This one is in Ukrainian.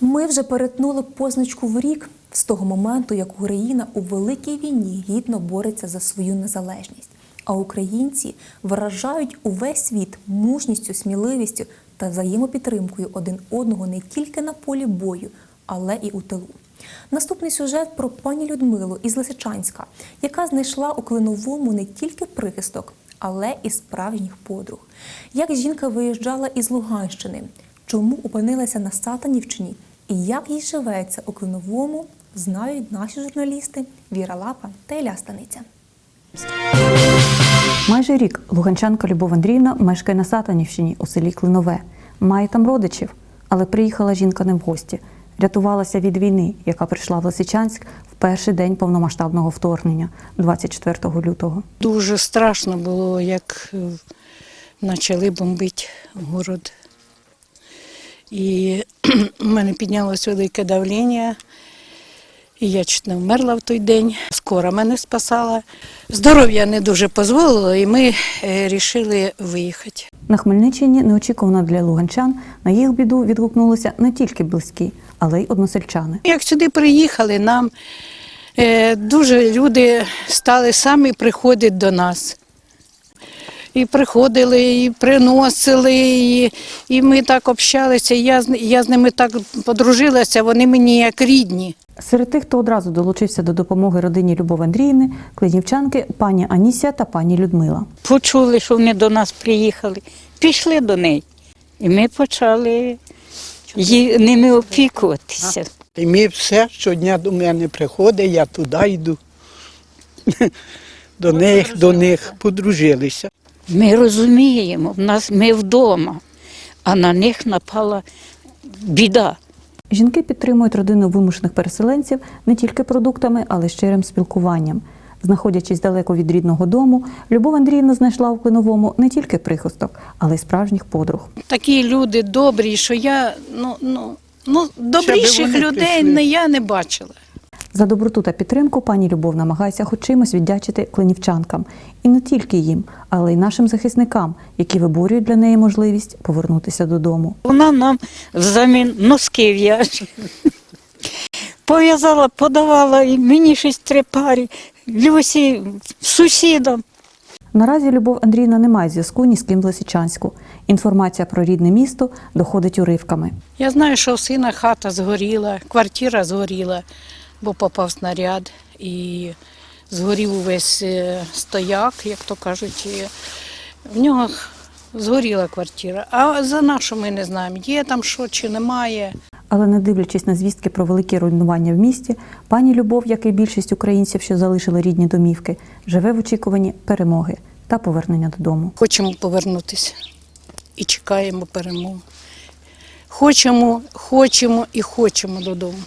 Ми вже перетнули позначку в рік з того моменту, як Україна у великій війні гідно бореться за свою незалежність. А українці виражають увесь світ мужністю, сміливістю та взаємопідтримкою один одного не тільки на полі бою, але і у тилу. Наступний сюжет про пані Людмилу із Лисичанська, яка знайшла у Клиновому не тільки прихисток, але і справжніх подруг. Як жінка виїжджала із Луганщини, чому опинилася на Сатанівщині і як їй живеться у Клиновому, знають наші журналісти Віра Лапа та Ілля Станиця. Майже рік луганчанка Любов Андріївна мешкає на Сатанівщині у селі Клинове. Має там родичів, але приїхала жінка не в гості. Рятувалася від війни, яка прийшла в Лисичанськ в перший день повномасштабного вторгнення, 24 лютого. Дуже страшно було, як е, почали бомбити город. І в мене піднялось велике давлення. І я чуть не вмерла в той день. Скоро мене спасала. Здоров'я не дуже дозволило, і ми вирішили виїхати. На Хмельниччині неочікувано для луганчан на їх біду відгукнулися не тільки близькі, але й односельчани. Як сюди приїхали, нам е, дуже люди стали самі приходити до нас. І приходили, і приносили, і, і ми так общалися. і Я, з- я з ними так подружилася, вони мені як рідні. Серед тих, хто одразу долучився до допомоги родині Любов Андріївни, клинівчанки пані Анісія та пані Людмила. почули, що вони до нас приїхали, пішли до неї. І ми почали ї- ними опікуватися. І ми все щодня до мене приходить, я туди йду. До них, до них подружилися. Ми розуміємо, в нас ми вдома, а на них напала біда. Жінки підтримують родину вимушених переселенців не тільки продуктами, але й щирим спілкуванням. Знаходячись далеко від рідного дому, Любов Андріївна знайшла у Клиновому не тільки прихисток, але й справжніх подруг. Такі люди добрі, що я ну, ну, ну, добріших людей не, я не бачила. За доброту та підтримку пані Любов намагається хоч чимось віддячити клинівчанкам. І не тільки їм, але й нашим захисникам, які виборюють для неї можливість повернутися додому. Вона нам взамін носки в'яже. Пов'язала, подавала і мені щось три пари, Люсі, сусідам. Наразі Любов Андріївна не має зв'язку ні з ким в Лисичанську. Інформація про рідне місто доходить уривками. Я знаю, що у сина хата згоріла, квартира згоріла, бо попав снаряд і згорів увесь е, стояк, як то кажуть. І в нього згоріла квартира. А за нашу ми не знаємо, є там що чи немає. Але не дивлячись на звістки про великі руйнування в місті, пані Любов, як і більшість українців, що залишили рідні домівки, живе в очікуванні перемоги та повернення додому. Хочемо повернутися і чекаємо перемоги. Хочемо, хочемо і хочемо додому.